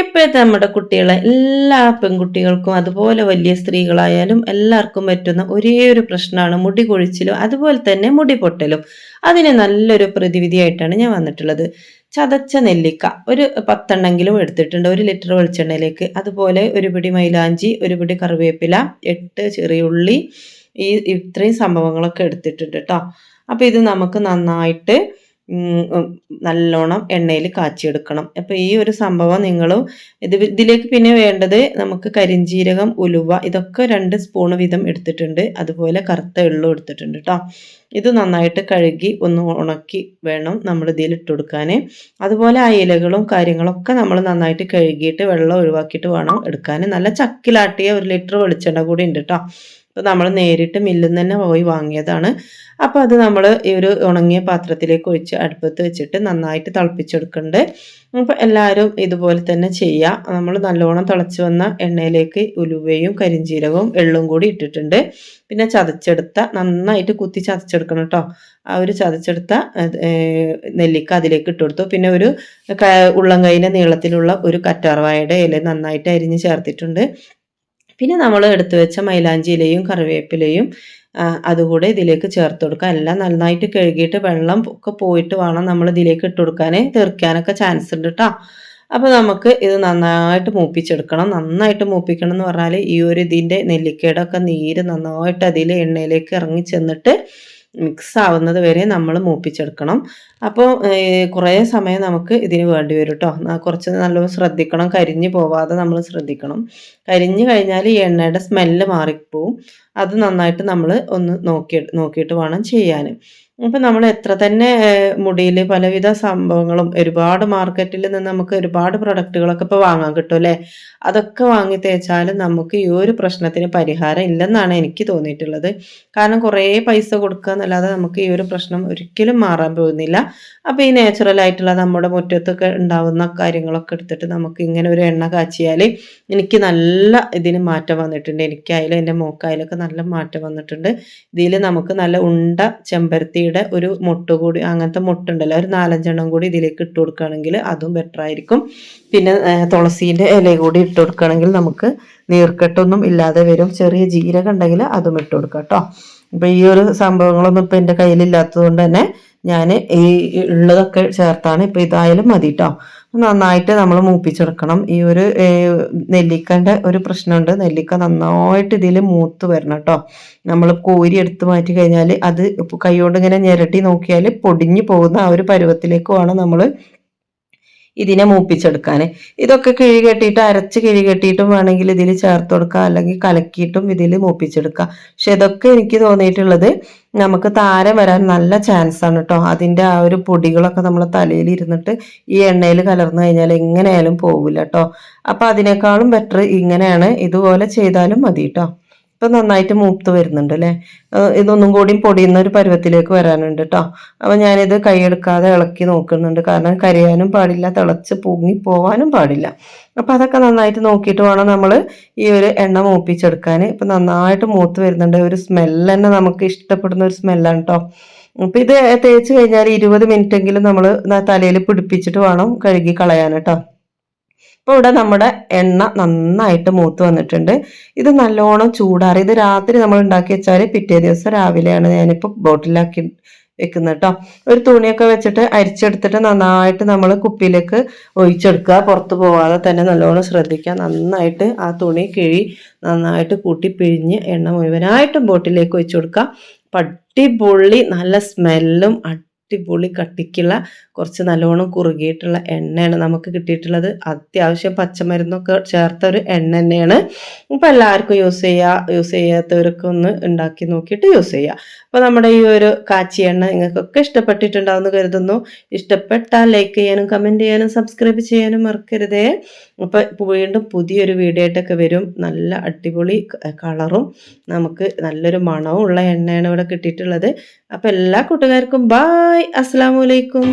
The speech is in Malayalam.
ഇപ്പോഴത്തെ നമ്മുടെ കുട്ടികളെ എല്ലാ പെൺകുട്ടികൾക്കും അതുപോലെ വലിയ സ്ത്രീകളായാലും എല്ലാവർക്കും പറ്റുന്ന ഒരേ ഒരു പ്രശ്നമാണ് മുടി കൊഴിച്ചിലും അതുപോലെ തന്നെ മുടി പൊട്ടലും. അതിന് നല്ലൊരു പ്രതിവിധിയായിട്ടാണ് ഞാൻ വന്നിട്ടുള്ളത്. ചതച്ച നെല്ലിക്ക ഒരു പത്തെണ്ണെങ്കിലും എടുത്തിട്ടുണ്ട്. ഒരു ലിറ്റർ വെളിച്ചെണ്ണയിലേക്ക്. അതുപോലെ ഒരു പിടി മൈലാഞ്ചി ഒരു പിടി കറിവേപ്പില എട്ട് ചെറിയുള്ളി ഈ ഇത്രയും സംഭവങ്ങളൊക്കെ എടുത്തിട്ടുണ്ട് കേട്ടോ. അപ്പോൾ ഇത് നമുക്ക് നന്നായിട്ട് നല്ലോണം എണ്ണയിൽ കാച്ചിയെടുക്കണം. അപ്പോൾ ഈ ഒരു സംഭവം നിങ്ങൾ ഇത് ഇതിലേക്ക് പിന്നെ വേണ്ടത് നമുക്ക് കരിഞ്ജീരകം ഉലുവ ഇതൊക്കെ രണ്ട് സ്പൂൺ വീതം എടുത്തിട്ടുണ്ട്. അതുപോലെ കറുത്ത എള്ളും എടുത്തിട്ടുണ്ട് കേട്ടോ ഇത് നന്നായിട്ട് കഴുകി ഒന്ന് ഉണക്കി വേണം നമ്മൾ ഇതിൽ ഇട്ട് കൊടുക്കാൻ അതുപോലെ ആ ഇലകളും കാര്യങ്ങളൊക്കെ നമ്മൾ നന്നായിട്ട് കഴുകിയിട്ട് വെള്ളം ഒഴിവാക്കിയിട്ട് വേണം എടുക്കാൻ നല്ല ചക്കിലാട്ടിയ ഒരു ലിറ്റർ വെളിച്ചെണ്ണ കൂടി ഉണ്ട് കേട്ടോ അപ്പോൾ നമ്മൾ നേരിട്ട് മില്ലിൽ നിന്ന് തന്നെ പോയി വാങ്ങിയതാണ്. അപ്പോൾ അത് നമ്മൾ ഈ ഒരു ഉണങ്ങിയ പാത്രത്തിലേക്ക് ഒഴിച്ച് അടുപ്പത്ത് വെച്ചിട്ട് നന്നായിട്ട് തിളപ്പിച്ചെടുക്കുന്നുണ്ട്. അപ്പോൾ എല്ലാവരും ഇതുപോലെ തന്നെ ചെയ്യുക. നമ്മൾ നല്ലോണം തിളച്ച് വന്ന എണ്ണയിലേക്ക് ഉലുവയും കരിഞ്ചീരകവും എള്ളും കൂടി ഇട്ടിട്ടുണ്ട്. പിന്നെ ചതച്ചെടുത്ത നന്നായിട്ട് കുത്തി ചതച്ചെടുക്കണം കേട്ടോ. ആ ഒരു ചതച്ചെടുത്ത നെല്ലിക്ക അതിലേക്ക് ഇട്ട് കൊടുത്തു. പിന്നെ ഒരു ഉള്ളം കൈയിന്റെ നീളത്തിലുള്ള ഒരു കറ്റാർവാഴയുടെ ഇല നന്നായിട്ട് അരിഞ്ഞ് ചേർത്തിട്ടുണ്ട്. പിന്നെ നമ്മൾ എടുത്തു വെച്ച മൈലാഞ്ചി ഇലയും കറിവേപ്പിലയും അതുകൂടെ ഇതിലേക്ക് ചേർത്ത് കൊടുക്കുക. എല്ലാം നന്നായിട്ട് കഴുകിയിട്ട് വെള്ളം ഒക്കെ പോയിട്ട് വേണം നമ്മൾ ഇതിലേക്ക് ഇട്ട് കൊടുക്കാൻ തീർക്കാനൊക്കെ ചാൻസ് ഉണ്ട് കേട്ടോ അപ്പോൾ നമുക്ക് ഇത് നന്നായിട്ട് മൂപ്പിച്ചെടുക്കണം. നന്നായിട്ട് മൂപ്പിക്കണം എന്ന് പറഞ്ഞാൽ ഈ ഒരു ഇതിന്റെ നെല്ലിക്കയുടെ ഒക്കെ നീര് നന്നായിട്ട് അതിൽ എണ്ണയിലേക്ക് ഇറങ്ങി ചെന്നിട്ട് മിക്സ് ആവുന്നത് വരെ നമ്മൾ മൂപ്പിച്ചെടുക്കണം. അപ്പോൾ കുറേ സമയം നമുക്ക് ഇതിന് വേണ്ടി വരും കേട്ടോ കുറച്ച് നല്ലോണം ശ്രദ്ധിക്കണം. കരിഞ്ഞു പോവാതെ നമ്മൾ ശ്രദ്ധിക്കണം. കരിഞ്ഞു കഴിഞ്ഞാൽ ഈ എണ്ണയുടെ സ്മെല്ല് മാറിപ്പോവും. അത് നന്നായിട്ട് നമ്മൾ ഒന്ന് നോക്കി നോക്കിയിട്ട് വേണം ചെയ്യാൻ അപ്പം നമ്മൾ എത്ര തന്നെ മുടിയിൽ പലവിധ സംഭവങ്ങളും ഒരുപാട് മാർക്കറ്റിൽ നിന്ന് നമുക്ക് ഒരുപാട് പ്രൊഡക്റ്റുകളൊക്കെ ഇപ്പോൾ വാങ്ങാൻ കിട്ടും അല്ലേ? അതൊക്കെ വാങ്ങി തേച്ചാലും നമുക്ക് ഈ ഒരു പ്രശ്നത്തിന് പരിഹാരം ഇല്ലെന്നാണ് എനിക്ക് തോന്നിയിട്ടുള്ളത്. കാരണം കുറേ പൈസ കൊടുക്കുക എന്നല്ലാതെ നമുക്ക് ഈ ഒരു പ്രശ്നം ഒരിക്കലും മാറാൻ പോകുന്നില്ല. അപ്പോൾ ഈ നാച്ചുറൽ ആയിട്ടുള്ള നമ്മുടെ മുറ്റത്തൊക്കെ ഉണ്ടാവുന്ന കാര്യങ്ങളൊക്കെ എടുത്തിട്ട് നമുക്ക് ഇങ്ങനെ ഒരു എണ്ണ കാച്ചിയാൽ എനിക്ക് നല്ല ഇതിന് മാറ്റം വന്നിട്ടുണ്ട്. എനിക്കായാലും എന്റെ മോക്കായാലൊക്കെ നല്ല മാറ്റം വന്നിട്ടുണ്ട്. ഇതിൽ നമുക്ക് നല്ല ഉണ്ട ചെമ്പരത്തിയുടെ ഒരു മുട്ട കൂടി അങ്ങനത്തെ മുട്ടുണ്ടല്ലോ ഒരു നാലഞ്ചെണ്ണം കൂടി ഇതിലേക്ക് ഇട്ട് കൊടുക്കുകയാണെങ്കിൽ അതും ബെറ്റർ ആയിരിക്കും. പിന്നെ തുളസീന്റെ ഇല കൂടി ഇട്ട് കൊടുക്കുകയാണെങ്കിൽ നമുക്ക് നീർക്കെട്ടൊന്നും ഇല്ലാതെ വരും. ചെറിയ ജീരകം ഉണ്ടെങ്കിൽ അതും ഇട്ട് കൊടുക്കാം കേട്ടോ. അപ്പോൾ ഈ ഒരു സംഭവങ്ങളൊന്നും ഇപ്പം എന്റെ കയ്യിലില്ലാത്തത് കൊണ്ട് തന്നെ ഞാൻ ഈ ഉള്ളതൊക്കെ ചേർത്താണ്. ഇപ്പം ഇതായാലും മതി കേട്ടോ. നന്നായിട്ട് നമ്മൾ മൂപ്പിച്ചെടുക്കണം. ഈ ഒരു നെല്ലിക്കന്റെ ഒരു പ്രശ്നമുണ്ട്. നെല്ലിക്ക നന്നായിട്ട് ഇതിൽ മൂത്ത് വരണം കേട്ടോ നമ്മൾ കോരി എടുത്ത് മാറ്റി കഴിഞ്ഞാൽ അത് കൈകൊണ്ട് ഇങ്ങനെ ഞെരട്ടി നോക്കിയാൽ പൊടിഞ്ഞു പോകുന്ന ആ ഒരു പരുവത്തിലേക്ക് വേണം നമ്മൾ ഇതിനെ മൂപ്പിച്ചെടുക്കാൻ ഇതൊക്കെ കിഴി കെട്ടിയിട്ട് അരച്ച് കിഴി കെട്ടിയിട്ടും വേണമെങ്കിൽ ഇതിൽ ചേർത്ത് കൊടുക്കുക അല്ലെങ്കിൽ കലക്കിയിട്ടും ഇതിൽ മൂപ്പിച്ചെടുക്കുക പക്ഷെ ഇതൊക്കെ എനിക്ക് തോന്നിയിട്ടുള്ളത് നമുക്ക് താരം വരാൻ നല്ല ചാൻസ് ആണ് കേട്ടോ അതിന്റെ ആ ഒരു പൊടികളൊക്കെ നമ്മൾ തലയിൽ ഇരുന്നിട്ട് ഈ എണ്ണയിൽ കലർന്നു കഴിഞ്ഞാൽ എങ്ങനെയായാലും പോകില്ല കേട്ടോ അപ്പോൾ അതിനേക്കാളും ബെറ്റർ ഇങ്ങനെയാണ്. ഇതുപോലെ ചെയ്താലും മതി കേട്ടോ ഇപ്പം നന്നായിട്ട് മൂത്ത് വരുന്നുണ്ട് അല്ലേ? ഇതൊന്നും കൂടി പൊടിയുന്ന ഒരു പരുവത്തിലേക്ക് വരാനുണ്ട് കേട്ടോ അപ്പം ഞാനിത് കൈയെടുക്കാതെ ഇളക്കി നോക്കുന്നുണ്ട്. കാരണം കരയാനും പാടില്ല തിളച്ച് പൊങ്ങി പോവാനും പാടില്ല. അപ്പം അതൊക്കെ നന്നായിട്ട് നോക്കിയിട്ട് വേണം നമ്മൾ ഈ ഒരു എണ്ണ മൂപ്പിച്ചെടുക്കാൻ ഇപ്പം നന്നായിട്ട് മൂത്ത് വരുന്നുണ്ട്. ഒരു സ്മെല്ല് തന്നെ നമുക്ക് ഇഷ്ടപ്പെടുന്ന ഒരു സ്മെല്ലാണ് കേട്ടോ അപ്പം ഇത് തേച്ച് കഴിഞ്ഞാൽ ഇരുപത് മിനിറ്റ് എങ്കിലും നമ്മൾ തലയിൽ പിടിപ്പിച്ചിട്ട് വേണം കഴുകി കളയാൻ കേട്ടോ ഇപ്പോൾ ഇവിടെ നമ്മുടെ എണ്ണ നന്നായിട്ട് മൂത്ത് വന്നിട്ടുണ്ട്. ഇത് നല്ലോണം ചൂടാറി ഇത് രാത്രി നമ്മൾ ഉണ്ടാക്കി വെച്ചാൽ പിറ്റേ ദിവസം രാവിലെയാണ് ഞാനിപ്പോൾ ബോട്ടിലാക്കി വെക്കുന്നത് കേട്ടോ ഒരു തുണിയൊക്കെ വെച്ചിട്ട് അരിച്ചെടുത്തിട്ട് നന്നായിട്ട് നമ്മൾ കുപ്പിയിലേക്ക് ഒഴിച്ചെടുക്കുക. പുറത്ത് പോവാതെ തന്നെ നല്ലോണം ശ്രദ്ധിക്കുക. നന്നായിട്ട് ആ തുണി കിഴി നന്നായിട്ട് കൂട്ടി പിഴിഞ്ഞ് എണ്ണ മുഴുവനായിട്ടും ബോട്ടിലേക്ക് ഒഴിച്ചു കൊടുക്കുക. പട്ടി പട്ടിപൊള്ളി നല്ല സ്മെല്ലും അടിപൊളി കട്ടിക്കുള്ള കുറച്ച് നല്ലോണം കുറുകിയിട്ടുള്ള എണ്ണയാണ് നമുക്ക് കിട്ടിയിട്ടുള്ളത്. അത്യാവശ്യം പച്ചമരുന്നൊക്കെ ചേർത്ത ഒരു എണ്ണ തന്നെയാണ്. അപ്പോൾ എല്ലാവർക്കും യൂസ് ചെയ്യുക യൂസ് ചെയ്യാത്തവരൊക്കെ ഒന്ന് ഉണ്ടാക്കി നോക്കിയിട്ട് യൂസ് ചെയ്യുക അപ്പോൾ നമ്മുടെ ഈ ഒരു കാച്ചി എണ്ണ നിങ്ങൾക്കൊക്കെ ഇഷ്ടപ്പെട്ടിട്ടുണ്ടാവുമെന്ന് കരുതുന്നു. ഇഷ്ടപ്പെട്ടാൽ ലൈക്ക് ചെയ്യാനും കമന്റ് ചെയ്യാനും സബ്സ്ക്രൈബ് ചെയ്യാനും മറക്കരുതേ. അപ്പോൾ വീണ്ടും പുതിയൊരു വീഡിയോ ആയിട്ടൊക്കെ വരും. നല്ല അടിപൊളി കളറും നമുക്ക് നല്ലൊരു മണവും ഉള്ള എണ്ണയാണ് ഇവിടെ കിട്ടിയിട്ടുള്ളത്. അപ്പോൾ എല്ലാ കൂട്ടുകാർക്കും ബായ് বাই আসসালামু আলাইকুম।